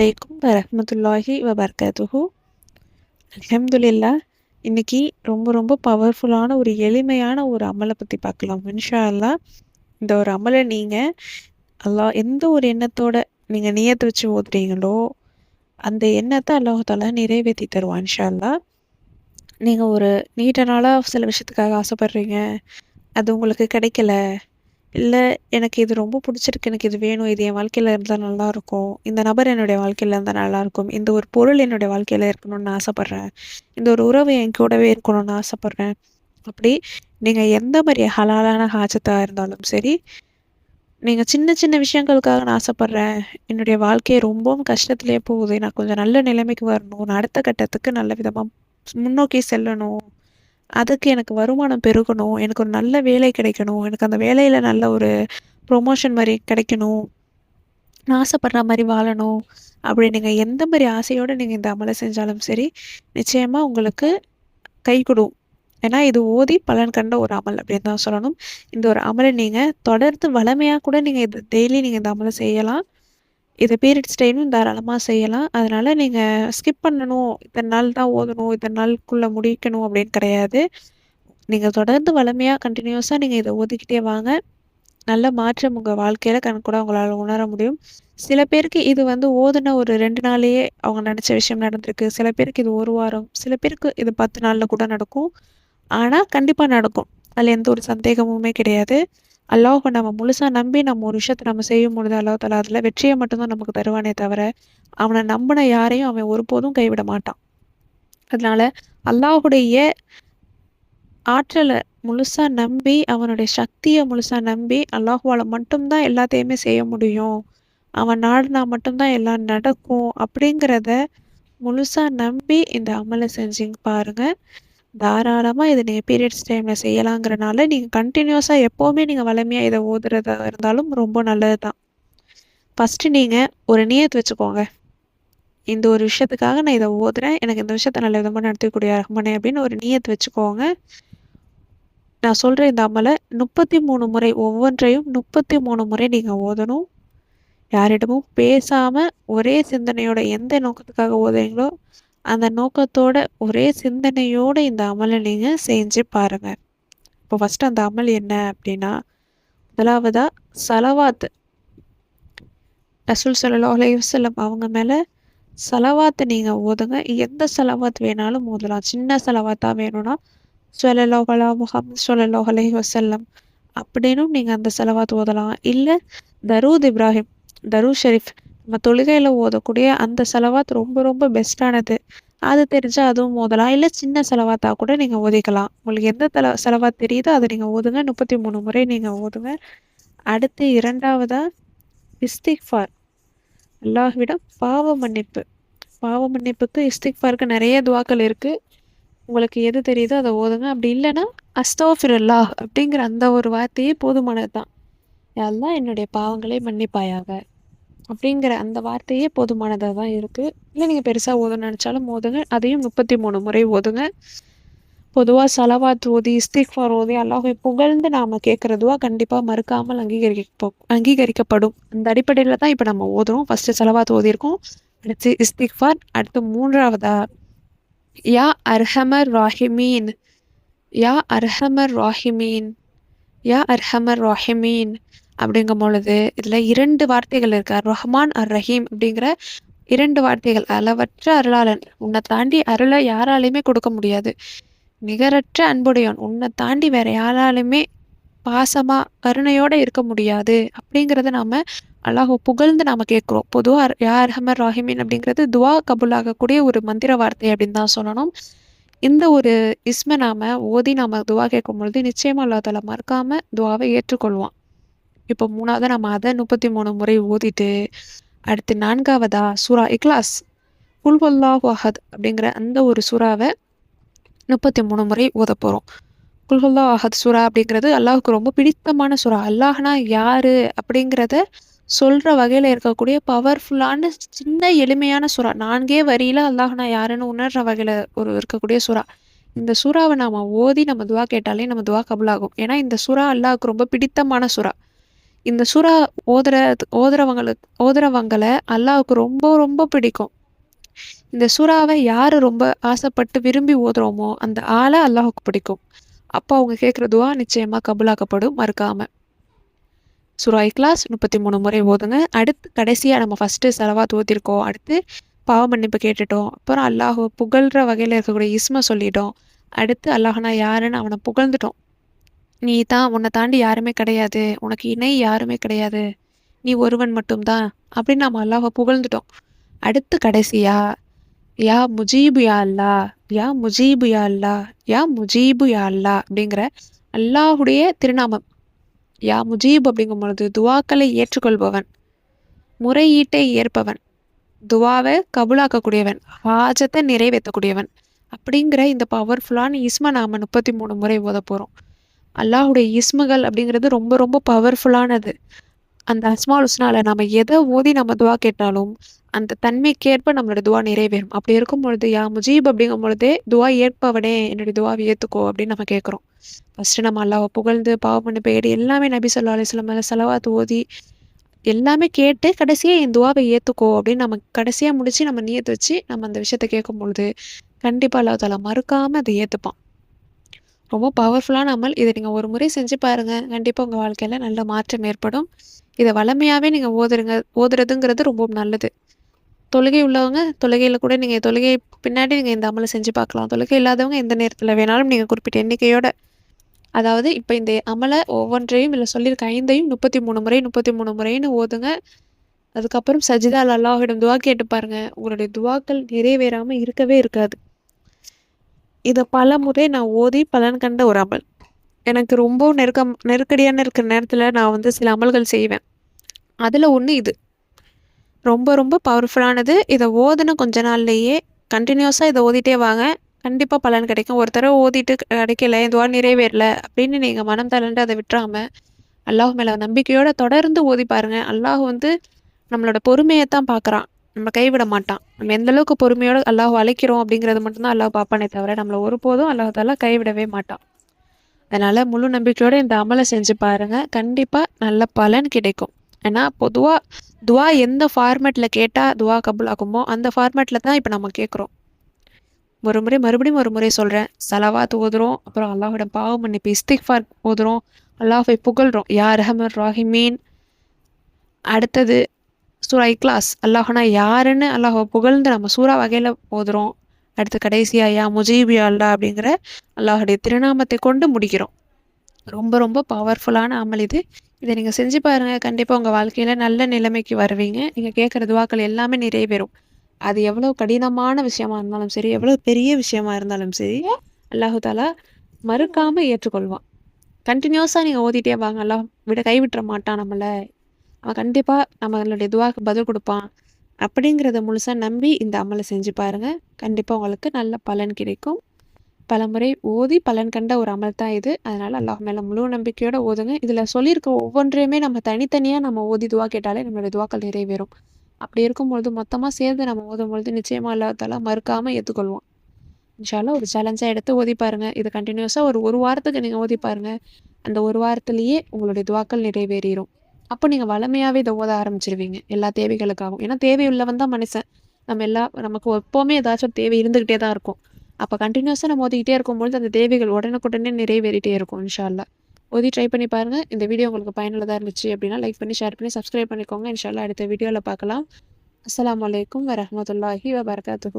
அலைக்கும் வரமத்துல்லாஹி வபர்கதுஹு அலமதுல்லா இன்னைக்கு ரொம்ப ரொம்ப பவர்ஃபுல்லான ஒரு எளிமையான ஒரு அமலை பற்றி பார்க்கலாம். இன்ஷா அல்லா இந்த ஒரு அமலை நீங்கள் அல்லா எந்த ஒரு எண்ணத்தோட நீங்கள் நியத்தை வச்சு ஓதுறீங்களோ அந்த எண்ணத்தை அல்லாஹால நிறைவேற்றி தருவான் இன்ஷா அல்லா நீங்கள் ஒரு நீட்டனால நாளாக சில விஷயத்துக்காக ஆசைப்படுறீங்க. அது உங்களுக்கு கிடைக்கல. இல்லை எனக்கு இது ரொம்ப பிடிச்சிருக்கு. எனக்கு இது வேணும். இது என் வாழ்க்கையில் இருந்தால் நல்லாயிருக்கும் இந்த நபர் என்னுடைய வாழ்க்கையில் இருந்தால் நல்லாயிருக்கும் இந்த ஒரு பொருள் என்னுடைய வாழ்க்கையில் இருக்கணும்னு ஆசைப்பட்றேன். இந்த ஒரு உறவு என் கூடவே இருக்கணும்னு ஆசைப்பட்றேன். அப்படி நீங்கள் எந்த மாதிரி ஹலாலான ஹாஜத்தாக இருந்தாலும் சரி நீங்கள் சின்ன சின்ன விஷயங்களுக்காக நான் ஆசைப்பட்றேன். என்னுடைய வாழ்க்கையை ரொம்பவும் கஷ்டத்துலேயே போகுது. நான் கொஞ்சம் நல்ல நிலைமைக்கு வரணும். நான் அடுத்த கட்டத்துக்கு நல்ல விதமாக முன்னோக்கி செல்லணும். அதுக்கு எனக்கு வருமானம் பெருகணும். எனக்கு ஒரு நல்ல வேலை கிடைக்கணும். எனக்கு அந்த வேலையில் நல்ல ஒரு ப்ரொமோஷன் மாதிரி கிடைக்கணும். நான் ஆசைப்படுற மாதிரி வாழணும். அப்படி நீங்கள் எந்த மாதிரி ஆசையோடு நீங்கள் இந்த அமலை செஞ்சாலும் சரி நிச்சயமாக உங்களுக்கு கை கொடும். ஏன்னா இது ஓதி பலன் கண்ட ஒரு அமல் அப்படின்னு தான் சொல்லணும். இந்த ஒரு அமலை நீங்கள் தொடர்ந்து வளமையாக கூட நீங்கள் இது டெய்லி நீங்கள் இந்த அமலை செய்யலாம். இதை பீரியட்ஸ் டைமும் தாராளமாக செய்யலாம். அதனால் நீங்கள் ஸ்கிப் பண்ணணும். இத்தனை நாள் தான் ஓதணும். இத்தனை நாளுக்குள்ளே முடிக்கணும் அப்படின்னு கிடையாது. நீங்கள் தொடர்ந்து வளமையாக கண்டினியூஸாக நீங்கள் இதை ஓதிக்கிட்டே வாங்க. நல்ல மாற்றம் உங்கள் வாழ்க்கையில் கணக்கூட உங்களால் உணர முடியும். சில பேருக்கு இது வந்து ஓதுன ஒரு ரெண்டு நாளையே அவங்க நினச்ச விஷயம் நடந்திருக்கு. சில பேருக்கு இது ஒரு வாரம். சில பேருக்கு இது பத்து நாளில் கூட நடக்கும். ஆனால் கண்டிப்பாக நடக்கும். அதில் எந்த ஒரு சந்தேகமுமே கிடையாது. அல்லாஹை நம்ம முழுசாக நம்பி நம்ம ஒரு விஷயத்தை நம்ம செய்யும் பொழுது அல்லாஹ் தலா அதில் வெற்றியை மட்டும்தான் நமக்கு தருவானே தவிர அவனை நம்பின யாரையும் அவன் ஒருபோதும் கைவிட மாட்டான். அதனால அல்லாஹுடைய ஆற்றலை முழுசாக நம்பி அவனுடைய சக்தியை முழுசாக நம்பி அல்லாஹுவால் மட்டும்தான் எல்லாத்தையுமே செய்ய முடியும். அவன் நாடுனா மட்டும்தான் எல்லாம் நடக்கும் அப்படிங்கிறத முழுசாக நம்பி இந்த அமலை செஞ்சிங்க பாருங்கள் தாராளமாக இதை நீங்கள் பீரியட்ஸ் டைமில் செய்யலாங்கிறனால நீங்கள் கண்டினியூஸாக எப்போவுமே நீங்கள் வளமையாக இதை ஓதுறதா இருந்தாலும் ரொம்ப நல்லது தான் ஃபஸ்ட்டு நீங்கள் ஒரு நியத்து வச்சுக்கோங்க. இந்த ஒரு விஷயத்துக்காக நான் இதை ஓதுறேன். எனக்கு இந்த விஷயத்த நல்ல விதமாக நடத்தக்கூடிய ரஹ்மனே அப்படின்னு ஒரு நியத்து வச்சுக்கோங்க. நான் சொல்கிற இந்த அமலை முப்பத்தி மூணு முறை ஒவ்வொன்றையும் முப்பத்தி மூணு முறை நீங்கள் ஓதணும். யாரிடமும் பேசாமல் ஒரே சிந்தனையோட எந்த நோக்கத்துக்காக ஓதுறீங்களோ அந்த நோக்கத்தோட ஒரே சிந்தனையோட இந்த அமலை நீங்கள் செஞ்சு பாருங்கள் இப்போ ஃபஸ்ட்டு அந்த அமல் என்ன அப்படின்னா முதலாவதாக சலவாத்து. ரசூல் சல்லா அலையுசல்லம் அவங்க மேலே செலவாத்து நீங்கள் ஓதுங்க. எந்த செலவாத்து வேணாலும் ஓதலாம். சின்ன சலவாத்தாக வேணும்னா சொல்லலோகலா முகம் சொல்லலோ வசல்லம் அப்படின்னும் நீங்கள் அந்த செலவாத்து ஓதலாம். இல்லை தரூத் இப்ராஹிம் தரூ ஷெரீஃப் நம்ம தொழுகையில் ஓதக்கூடிய அந்த செலவாத் ரொம்ப ரொம்ப பெஸ்ட்டானது அது தெரிஞ்சால் அதுவும் ஓதலாம். இல்லை சின்ன செலவாத்தாக கூட நீங்கள் ஓதிக்கலாம். உங்களுக்கு எந்த தல செலவாக தெரியுதோ அதை நீங்கள் ஓதுங்க. முப்பத்தி மூணு முறை நீங்கள் ஓதுங்க. அடுத்து இரண்டாவதாக இஸ்திக்ஃபார். அல்லாஹ்விடம் பாவ மன்னிப்பு. பாவ மன்னிப்புக்கு இஸ்திக்ஃபாருக்கு நிறைய துவாக்கள் இருக்குது உங்களுக்கு எது தெரியுதோ அதை ஓதுங்க. அப்படி இல்லைன்னா அஸ்தோஃபிரல்லா அப்படிங்கிற அந்த ஒரு வார்த்தையே போதுமானது தான் எல்லாம் என்னுடைய பாவங்களே மன்னிப்பாயாக. அப்படிங்கிற அந்த வார்த்தையே போதுமானதாக தான் இருக்குது இல்லை நீங்கள் பெருசாக ஓதணும்னு நினச்சாலும் ஓதுங்க. அதையும் முப்பத்தி மூணு முறை ஓதுங்க. பொதுவாக சலவாத் ஓதி இஸ்திக்ஃபார் ஓதி அல்லாஹை புகழ்ந்து நாம் கேட்குறதுவா கண்டிப்பாக மறுக்காமல் அங்கீகரிக்கப்போ அங்கீகரிக்கப்படும். அந்த அடிப்படையில் தான் இப்போ நம்ம ஓதுறோம். ஃபஸ்ட்டு சலவாத் ஓதியிருக்கோம். அடுத்து இஸ்திக்ஃபார். அடுத்து மூன்றாவதா? யா அர்ஹமர் ராஹிமீன். யா அர்ஹமர் ராஹிமீன். யா அர்ஹமர் ராஹிமீன். அப்படிங்கும் பொழுது இதில் இரண்டு வார்த்தைகள் இருக்கார். ரஹ்மான் அர் ரஹீம் அப்படிங்கிற இரண்டு வார்த்தைகள் அளவற்ற அருளாளன். உன்னை தாண்டி அருளை யாராலையுமே கொடுக்க முடியாது. நிகரற்ற அன்புடையவன். உன்னை தாண்டி வேற யாராலுமே பாசமாக கருணையோடு இருக்க முடியாது. அப்படிங்கிறத நாம் அல்லாஹ் புகழ்ந்து நாம் கேட்குறோம். பொதுவாக யார் அர்ஹமர் ராஹிமீன் அப்படிங்கிறது துவா கபுல் ஆகக்கூடிய ஒரு மந்திர வார்த்தை அப்படின்னு தான் சொல்லணும். இந்த ஒரு இஸ்மை நாம் ஓதி நாம் துவா கேட்கும் பொழுது நிச்சயமாக அல்லா தலா மறக்காமல் துவாவை ஏற்றுக்கொள்வான். இப்போ மூணாவது நம்ம அதை முப்பத்தி மூணு முறை ஓதிட்டு அடுத்து நான்காவதா சூரா இக்லாஸ். குல்வல்லாஹ் அஹத் அப்படிங்கிற அந்த ஒரு சூறாவை முப்பத்தி மூணு முறை ஓத போகிறோம் குல்ஹுல்லா அஹத் சூரா அப்படிங்கிறது அல்லாஹுக்கு ரொம்ப பிடித்தமான சூறா. அல்லாஹ்னா யாரு அப்படிங்கிறத சொல்கிற வகையில் இருக்கக்கூடிய பவர்ஃபுல்லான சின்ன எளிமையான சுறா. நான்கே வரியில் அல்லாஹ்னா யாருன்னு உணர்ற வகையில் ஒரு இருக்கக்கூடிய சுறா. இந்த சுறாவை நாம் ஓதி நம்ம துவா கேட்டாலே நம்ம துவா கபுலாகும். ஏன்னா இந்த சுறா அல்லாஹுக்கு ரொம்ப பிடித்தமான சுறா. இந்த சூறா ஓதுற ஓதுறவங்களுக்கு ஓதுறவங்களை அல்லாவுக்கு ரொம்ப ரொம்ப பிடிக்கும். இந்த சூறாவை யார் ரொம்ப ஆசைப்பட்டு விரும்பி ஓதுறோமோ அந்த ஆளை அல்லாஹுக்கு பிடிக்கும். அப்போ அவங்க கேட்குற துவா நிச்சயமாக கபுலாக்கப்படும் மறுக்காம. சுரா இக்லாஸ் முப்பத்தி மூணு முறை ஓதுங்க. அடுத்து கடைசியாக நம்ம ஃபஸ்ட்டு செலவாத் ஓத்திருக்கோம் அடுத்து பாவ மன்னிப்பு கேட்டுட்டோம். அப்புறம் அல்லாஹ் புகழ்கிற வகையில் இருக்கக்கூடிய இஸ்மை சொல்லிட்டோம். அடுத்து அல்லாஹனா யாருன்னு அவனை புகழ்ந்துட்டோம். நீ தான் உன்னை தாண்டி யாருமே கிடையாது. உனக்கு இணை யாருமே கிடையாது. நீ ஒருவன் மட்டும்தான். அப்படின்னு நம்ம அல்லாஹை புகழ்ந்துட்டோம். அடுத்து கடைசியா யா. முஜீபு யா அல்லா யா முஜீபு யா அல்லா யா முஜீபு யா அல்லா அப்படிங்கிற அல்லாஹுடைய திருநாமம். யா முஜீப் அப்படிங்கும் பொழுது துவாக்களை ஏற்றுக்கொள்பவன். முறையீட்டை ஏற்பவன். துவாவை கபுலாக்கக்கூடியவன். ஹாஜத்தை நிறைவேற்றக்கூடியவன். அப்படிங்கிற இந்த பவர்ஃபுல்லான இஸ்ம நாம முப்பத்தி மூணு முறை ஓத போகிறோம் அல்லாஹுடைய இஸ்முகள் அப்படிங்கிறது ரொம்ப ரொம்ப பவர்ஃபுல்லானது அந்த அஸ்மால் உஸ்னால நம்ம எதை ஓதி நம்ம துவா கேட்டாலும் அந்த தன்மைக்கேற்ப நம்மளோட துவா நிறைவேறும். அப்படி இருக்கும் பொழுது யா முஜீப் அப்படிங்கும் பொழுதே துவா ஏற்பவனே என்னுடைய துவாவை ஏற்றுக்கோ அப்படின்னு நம்ம கேட்குறோம். ஃபஸ்ட்டு நம்ம அல்லாவை புகழ்ந்து பாவம் பண்ணி போயிடு எல்லாமே நபி சொல்லா அலிஸ்லாம் மேலே செலவாத்து ஓதி எல்லாமே கேட்டு கடைசியாக என் துவாவை ஏற்றுக்கோ அப்படின்னு நம்ம கடைசியாக முடித்து நம்ம நீயத்து வச்சு நம்ம அந்த விஷயத்த கேட்கும் பொழுது கண்டிப்பாக அல்லாஹ் மறுக்காமல் அதை ஏற்றுப்பான் ரொம்ப பவர்ஃபுல்லான அமல். இதை நீங்கள் ஒரு முறை செஞ்சு பாருங்கள் கண்டிப்பாக உங்கள் வாழ்க்கையில் நல்ல மாற்றம் ஏற்படும். இதை வளமையாகவே நீங்கள் ஓதுருங்க ஓதுறதுங்கிறது ரொம்ப நல்லது. தொழுகை உள்ளவங்க தொழுகையில் கூட நீங்கள் தொழுகை பின்னாடி நீங்கள் இந்த அமலை செஞ்சு பார்க்கலாம். தொழுகை இல்லாதவங்க எந்த நேரத்தில் வேணாலும் நீங்கள் குறிப்பிட்ட எண்ணிக்கையோட. அதாவது இப்போ இந்த அமலை ஒவ்வொன்றையும் இல்லை சொல்லியிருக்க ஐந்தையும் முப்பத்தி மூணு முறை முப்பத்தி மூணு முறைன்னு ஓதுங்க. அதுக்கப்புறம் சஜிதா அல்லாஹிடம் துவா கேட்டு பாருங்கள் உங்களுடைய துவாக்கள் நிறைவேறாமல் இருக்கவே இருக்காது. இதை பல முறை நான் ஓதி பலன் கண்ட ஒரு அமல். எனக்கு ரொம்ப நெருக்கம் நெருக்கடியான இருக்கிற நேரத்தில் நான் வந்து சில அமல்கள் செய்வேன். அதில் ஒன்று இது. ரொம்ப ரொம்ப பவர்ஃபுல்லானது இதை ஓதுன கொஞ்ச நாள்லேயே கண்டினியூஸாக இதை ஓதிட்டே வாங்க. கண்டிப்பாக பலன் கிடைக்கும். ஒரு தடவை ஓதிட்டு கிடைக்கல இதுவா நிறைவேறல அப்படின்னு நீங்கள் மனம் தளர்ந்து அதை விட்டுறாமல் அல்லாஹ் மேலே நம்பிக்கையோடு தொடர்ந்து ஓதி பாருங்கள் அல்லாஹ் வந்து நம்மளோட பொறுமையை தான் பார்க்குறான் நம்ம கைவிட மாட்டான் நம்ம எந்த அளவுக்கு பொறுமையோடு அல்லாஹ் அழைக்கிறோம் அப்படிங்கிறது மட்டும்தான் அல்லாஹ் பார்ப்பானே தவிர நம்மளை ஒருபோதும் அல்லாஹால கைவிடவே மாட்டான். அதனால் முழு நம்பிக்கையோடு இந்த அமலை செஞ்சு பாருங்கள் கண்டிப்பாக நல்ல பலன் கிடைக்கும். ஏன்னா பொதுவாக துவா எந்த ஃபார்மேட்டில் கேட்டால் துவா கபுல் ஆகுமோ அந்த ஃபார்மேட்டில் தான் இப்போ நம்ம கேட்குறோம் ஒரு முறை மறுபடியும் ஒரு முறை சொல்கிறேன் செலவாத்து ஓதுறோம் அப்புறம் அல்லாஹோட பாவம் மன்னிப்பு இஸ்திக்ஃபார் ஓதுறோம் அல்லாஹை புகழ்கிறோம் யா ரஹமர் ராஹிமீன். அடுத்தது சூரா இக்லாஸ் அல்லாஹனா யாருன்னு அல்லாஹோ புகழ்ந்து நம்ம சூறா வகையில் ஓதுறோம் அடுத்து கடைசியாக யா முஜீபியா அல்லா அப்படிங்கிற அல்லாஹுடைய திருநாமத்தை கொண்டு முடிக்கிறோம். ரொம்ப ரொம்ப பவர்ஃபுல்லான அமல் இது. இதை நீங்கள் செஞ்சு பாருங்கள் கண்டிப்பாக உங்கள் வாழ்க்கையில் நல்ல நிலைமைக்கு வருவீங்க. நீங்கள் கேட்குற துவாக்கள் எல்லாமே நிறைவேறும். அது எவ்வளோ கடினமான விஷயமா இருந்தாலும் சரி எவ்வளோ பெரிய விஷயமா இருந்தாலும் சரி அல்லாஹு தாலா மறுக்காமல் ஏற்றுக்கொள்வான். கண்டினியூஸாக நீங்கள் ஓதிட்டே வாங்க. அல்லாஹ் விட கைவிட்டுற மாட்டான் நம்மளை. அவன் கண்டிப்பாக நம்மளுடைய துவாக்கு பதில் கொடுப்பான். அப்படிங்கிறத முழுசாக நம்பி இந்த அமலை செஞ்சு பாருங்கள் கண்டிப்பாக உங்களுக்கு நல்ல பலன் கிடைக்கும். பலமுறை ஓதி பலன் கண்ட ஒரு அமல் தான் இது. அதனால் அல்லாஹ் மேலே முழு நம்பிக்கையோடு ஓதுங்க. இதில் சொல்லியிருக்க ஒவ்வொன்றையுமே நம்ம தனித்தனியாக நம்ம ஓதி துவா கேட்டாலே நம்மளுடைய துவாக்கள் நிறைவேறும். அப்படி இருக்கும்பொழுது மொத்தமாக சேர்ந்து நம்ம ஓதும் பொழுது நிச்சயமாக அல்லாத்தால மறுக்காமல் ஏற்றுக்கொள்வோம் இன்ஷால்லாம் ஒரு சேலஞ்சாக எடுத்து ஓதி பாருங்கள் இது கண்டினியூஸாக ஒரு ஒரு வாரத்துக்கு நீங்கள் ஓதி பாருங்கள் அந்த ஒரு வாரத்துலேயே உங்களுடைய துவாக்கள் நிறைவேறிடும் அப்போ நீங்கள் வளமையாகவே இதை ஓத ஆரம்பிச்சிருவீங்க. எல்லா தேவைகளுக்காகவும். ஏன்னா தேவையுள்ளவன் தான் மனுஷன். நம்ம எல்லா நமக்கு எப்போவுமே ஏதாச்சும் தேவை இருந்துக்கிட்டே தான் இருக்கும். அப்போ கண்டினியூஸாக நம்ம ஓதிக்கிட்டே இருக்கும்பொழுது அந்த தேவைகள் உடனுக்குடனே நிறைவேறிட்டே இருக்கும் இன்ஷால்லா ஓதி ட்ரை பண்ணி பாருங்கள் இந்த வீடியோ உங்களுக்கு பயனுள்ளதாக இருந்துச்சு அப்படின்னா லைக் பண்ணி ஷேர் பண்ணி சப்ஸ்கிரைப் பண்ணிக்கோங்க. இன்ஷால்லா அடுத்த வீடியோவில் பார்க்கலாம். அஸ்லாம் வலைக்கம் வரமத்துல்லாஹி வபர்காத்து